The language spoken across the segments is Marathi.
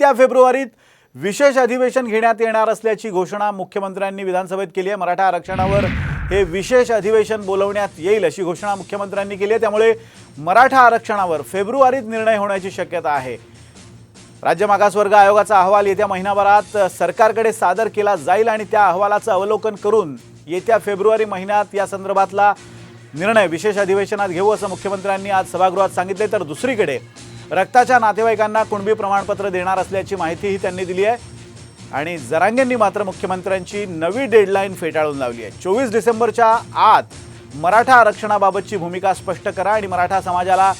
येत्या फेब्रुवारीत विशेष अधिवेशन घेण्यात येणार असल्याची घोषणा मुख्यमंत्र्यांनी विधानसभेत केली आहे. मराठा आरक्षणावर हे विशेष अधिवेशन बोलवण्यात येईल अशी घोषणा मुख्यमंत्र्यांनी केली आहे. त्यामुळे मराठा आरक्षणावर फेब्रुवारीत निर्णय होण्याची शक्यता आहे. राज्य मागासवर्ग आयोगाचा अहवाल येत्या महिनाभरात सरकारकडे सादर केला जाईल आणि त्या अहवालाचं अवलोकन करून येत्या फेब्रुवारी महिन्यात या संदर्भातला निर्णय विशेष अधिवेशनात घेऊ असं मुख्यमंत्र्यांनी आज सभागृहात सांगितले. तर दुसरीकडे रक्ताच्या नातेवाईकांना कुणबी प्रमाणपत्र देणार असल्याची माहितीही त्यांनी दिली आहे. आणि जरांगेंनी मात्र मुख्यमंत्र्यांची नवी डेडलाईन फेटाळून लावली आहे. चोवीस डिसेंबरच्या आत मराठा आरक्षणाबाबतची भूमिका स्पष्ट करा आणि मराठा समाजाला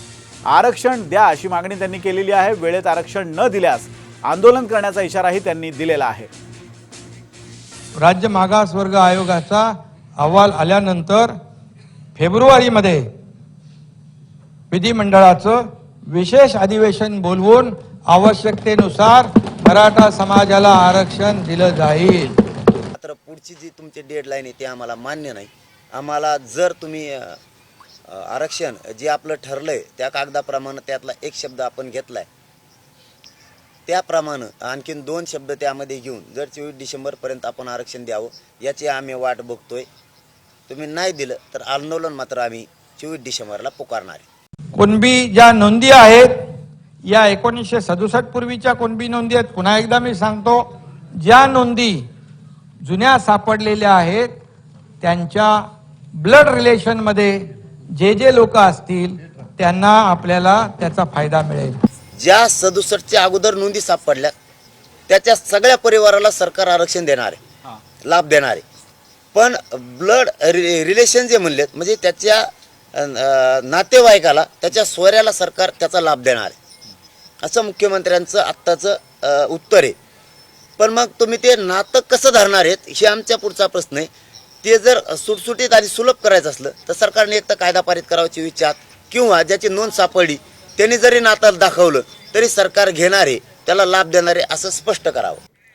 आरक्षण द्या अशी मागणी त्यांनी केलेली आहे. वेळेत आरक्षण न दिल्यास आंदोलन करण्याचा इशाराही त्यांनी दिलेला आहे. राज्य मागासवर्ग आयोगाचा अहवाल आल्यानंतर फेब्रुवारीमध्ये विधिमंडळाचं विशेष अधिवेशन बोलवून आवश्यकतेनुसार मराठा समाजाला आरक्षण दिलं जाईल. मात्र पुढची जी तुमची डेडलाईन आहे ते आम्हाला मान्य नाही. आम्हाला जर तुम्ही आरक्षण जे आपलं ठरलंय त्या कागदाप्रमाणे त्यातला एक शब्द आपण घेतलाय. त्याप्रमाणे आणखीन दोन शब्द त्यामध्ये घेऊन जर चोवीस डिसेंबरपर्यंत आपण आरक्षण द्यावं याची आम्ही वाट बघतोय. तुम्ही नाही दिलं तर आंदोलन मात्र आम्ही चोवीस डिसेंबरला पुकारणार आहे. कुणबी ज्या नोंदी आहेत या एकोणीसशे सदुसष्ट पूर्वीच्या कुणबी नोंदी आहेत पुन्हा एकदा मी सांगतो ज्या नोंदी जुन्या सापडलेल्या आहेत त्यांच्या ब्लड रिलेशनमध्ये जे जे लोक असतील त्यांना आपल्याला त्याचा फायदा मिळेल. ज्या सदुसष्टच्या अगोदर नोंदी सापडल्या त्याच्या सगळ्या परिवाराला सरकार आरक्षण देणार आहे लाभ देणार आहे. पण ब्लड रिलेशन जे म्हणलेत म्हणजे त्याच्या नातेवाईकाला त्याच्या सोयऱ्याला सरकार त्याचा लाभ देणार आहे. असं मुख्यमंत्र्यांचं आत्ताचं उत्तर आहे. पण मग तुम्ही ते नातं कसं धरणार आहेत हे आमच्या पुढचा प्रश्न आहे. ते जर सुटसुटीत आणि सुलभ करायचं असलं तर सरकारने एक तर कायदा पारित करावाची विचार किंवा ज्याची नोंद सापडली त्यांनी जरी नातं दाखवलं तरी सरकार घेणारे त्याला लाभ देणारे असं स्पष्ट करावं.